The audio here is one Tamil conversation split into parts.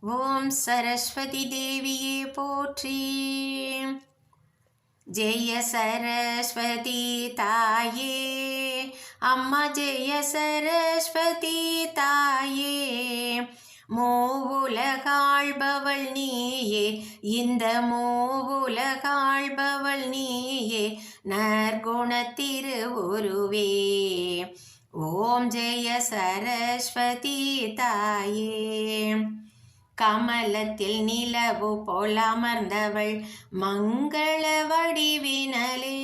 ஓம் சரஸ்வதி தேவியே போற்றி. ஜெய சரஸ்வதி தாயே அம்மா ஜெய சரஸ்வதி தாயே. மூவுலகாள்பவள் நீயே இந்த மூவுலகாள்பவள் நீயே நற்குணத்திரு உருவே. ஓம் ஜெய சரஸ்வதி தாயே. கமலத்தில் நிலவு போலமர்ந்தவள் மங்கள வடிவினலே.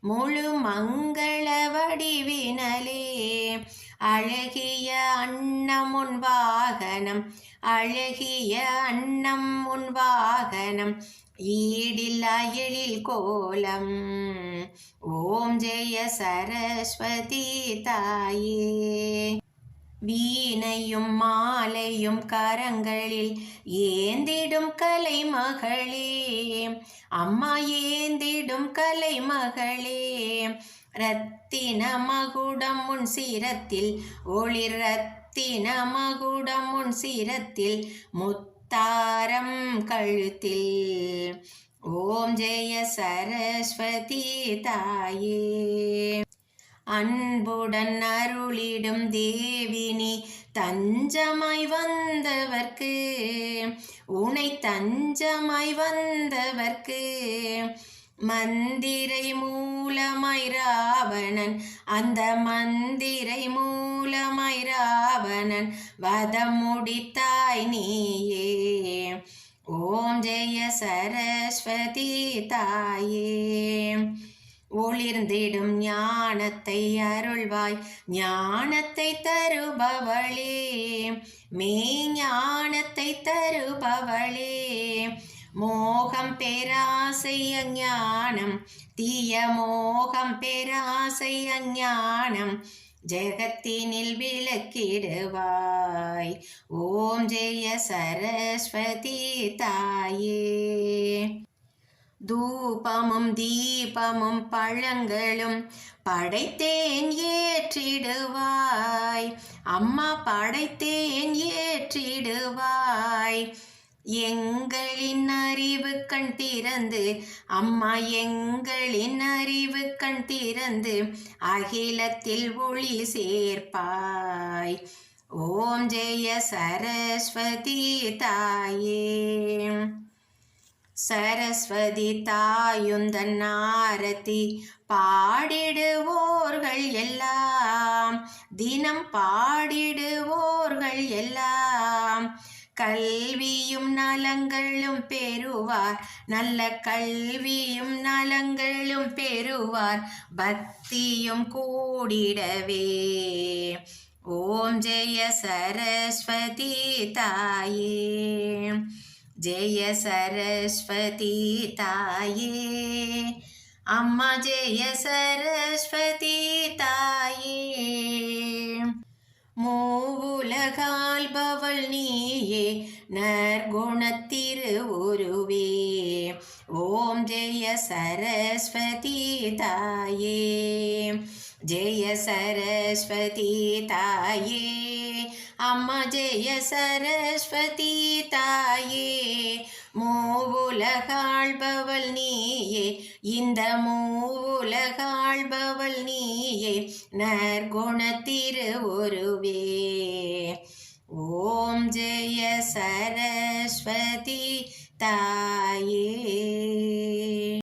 முழு மங்கள வடிவினலே. அழகிய அன்னம் உன் வாகனம் அழகிய அன்னம் உன் வாகனம் ஈடில்லா எழில் கோலம். ஓம் ஜெய சரஸ்வதி தாயே. வீணையும் மாலையும் கரங்களில் ஏந்திடும் கலை மகளே அம்மா ஏந்திடும் கலை மகளே ரத்தின மகுடம் உன் சீரத்தில் ஒளிர் ரத்தின மகுடம் உன் சீரத்தில் முத்தாரம் கழுத்தில். ஓம் ஜெய சரஸ்வதி தாயே. அன்புடன் அருளிடும் தேவினி தஞ்சமாய் வந்தவர்க்கு உனை தஞ்சமாய் வந்தவர்க்கு மந்திரை மூலமாய் ராவணன் அந்த மந்திரை மூலமாய் ராவணன் வதம் முடித்தாய் நீயே. ஓம் ஜெய சரஸ்வதி தாயே. ஒளிர்ந்திடும் ஞானத்தை அருள்வாய். ஞானத்தை தருபவளே மே ஞானத்தை தருபவளே. மோகம் பேராசை ஞானம் தீய மோகம் பேராசை ஞானம் ஜெகத்தினில் விளக்கிடுவாய். ஓம் ஜெய சரஸ்வதி தாயே. தூபமும் தீபமும் பழங்களும் படைத்தேன் ஏற்றிடுவாய். அம்மா படைத்தேன் ஏற்றிடுவாய். எங்களின் அறிவு கண் திறந்து அம்மா எங்களின் அறிவு கண் திறந்து அகிலத்தில் ஒளி சேர்ப்பாய். ஓம் ஜெய சரஸ்வதி தாயே. சரஸ்வதி தாயுந்தன் ஆரத்தி பாடிடுவோர்கள் எல்லாம். தினம் பாடிடுவோர்கள் எல்லாம். கல்வியும் நலங்களும் பெறுவார். நல்ல கல்வியும் நலங்களும் பெறுவார். பக்தியும் கூடிடவே. ஓம் ஜெய சரஸ்வதி தாயே. ஜெய சரஸ்வதி தாயே. அம்மா ஜெய சரஸ்வதி தாயே. மூவுலகால்பவள் நீயே நற்குணத்திரு உருவே. ஓம் ஜெய சரஸ்வதி தாயே. ஜெய சரஸ்வதி தாயே. அம்மா ஜெய சரஸ்வதி தாயே மூவுலகாழ்பவள் நீயே இந்த மூவுலகாழ்பவள் நீயே நற்குணத்திரு ஒருவே ஓம் ஜெய சரஸ்வதி தா